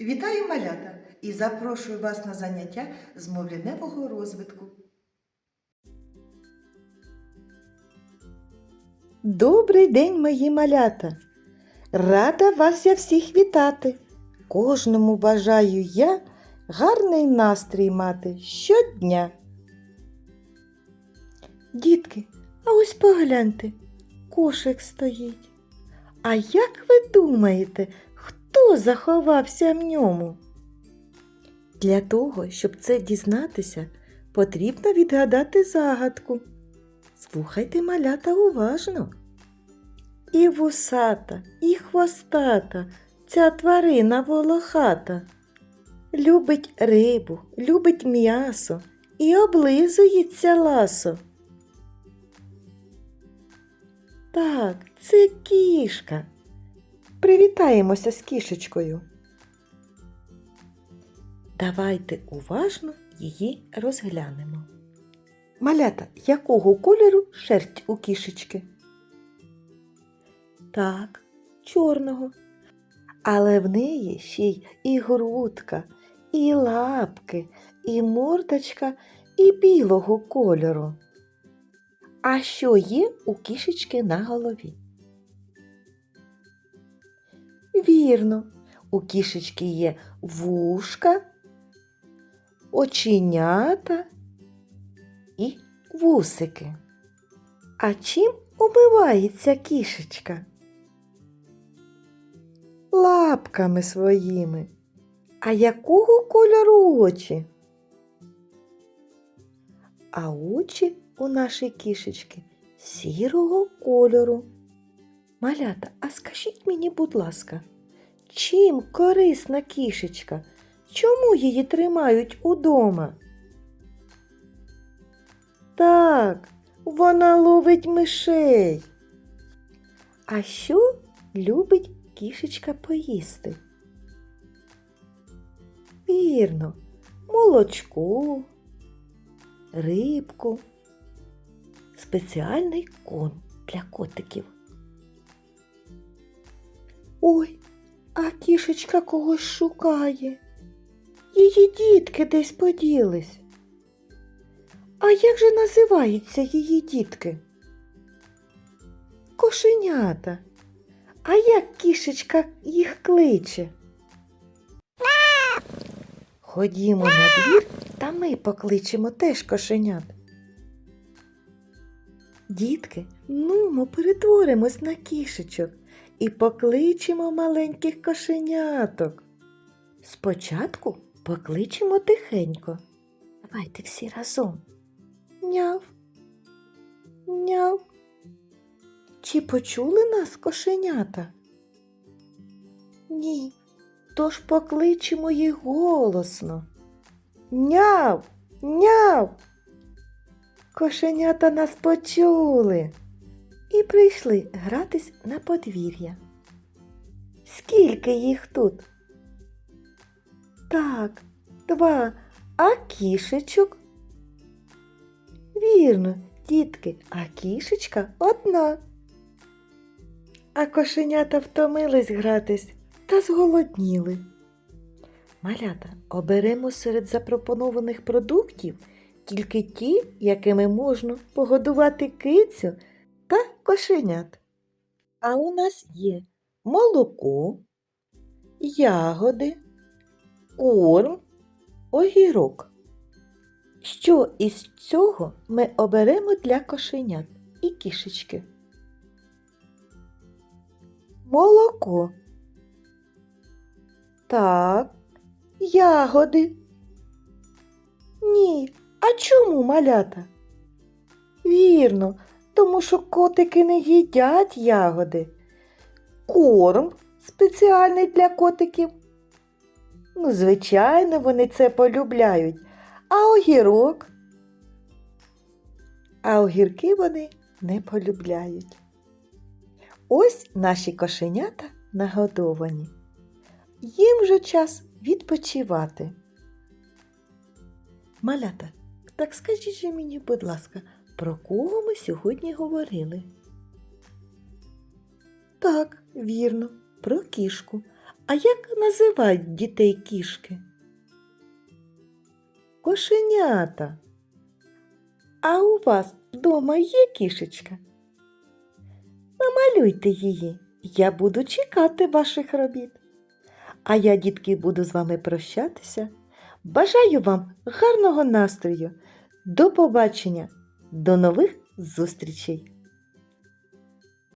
Вітаю малята і запрошую вас на заняття з мовляневого розвитку. Добрий день, мої малята! Рада вас я всіх вітати. Кожному бажаю я гарний настрій мати щодня. Дітки, а ось погляньте, кошик стоїть. А як ви думаєте, хто заховався в ньому? Для того, щоб це дізнатися, потрібно відгадати загадку. Слухайте малята уважно. І вусата, і хвостата, ця тварина волохата. Любить рибу, любить м'ясо і облизується ласо. Так, це кішка. Привітаємося з кішечкою. Давайте уважно її розглянемо. Малята, якого кольору шерсть у кішечки? Так, чорного. Але в неї ще й і грудка, і лапки, і мордочка, і білого кольору. А що є у кішечки на голові? Вірно, у кішечки є вушка, оченята і вусики. А чим умивається кішечка? Лапками своїми. А якого кольору очі? А очі у нашої кішечки сірого кольору. Малята, а скажіть мені, будь ласка, чим корисна кішечка? Чому її тримають удома? Так, вона ловить мишей. А що любить кішечка поїсти? Вірно, молочко, рибку, спеціальний кон для котиків. Ой, а кішечка когось шукає. Її дітки десь поділись. А як же називаються її дітки? Кошенята. А як кішечка їх кличе? Ходімо на двір, та ми покличемо теж кошенят. Дітки, ну ми перетворимось на кішечок і покличемо маленьких кошеняток. Спочатку покличемо тихенько. Давайте всі разом. Няв. Няв. Чи почули нас кошенята? Ні. Тож покличемо їх голосно. Няв, няв. Кошенята нас почули і прийшли гратись на подвір'я. Скільки їх тут? Так, два, а кішечок? Вірно, дітки, а кішечка одна. А кошенята втомились гратись та зголодніли. Малята, оберемо серед запропонованих продуктів тільки ті, якими можна погодувати кицю кошенят. А у нас є молоко, ягоди, корм, огірок. Що із цього ми оберемо для кошенят і кішечки? Молоко. Так, ягоди. Ні, а чому малята? Вірно, тому що котики не їдять ягоди. Корм спеціальний для котиків. Ну, звичайно, вони це полюбляють. А огірок? А огірки вони не полюбляють. Ось наші кошенята нагодовані. Їм вже час відпочивати. Малята, так скажіть же мені, будь ласка, про кого ми сьогодні говорили? Так, вірно, про кішку. А як називають дітей кішки? Кошенята. А у вас вдома є кішечка? Намалюйте її. Я буду чекати ваших робіт. А я, дітки, буду з вами прощатися. Бажаю вам гарного настрою. До побачення, до нових зустрічей!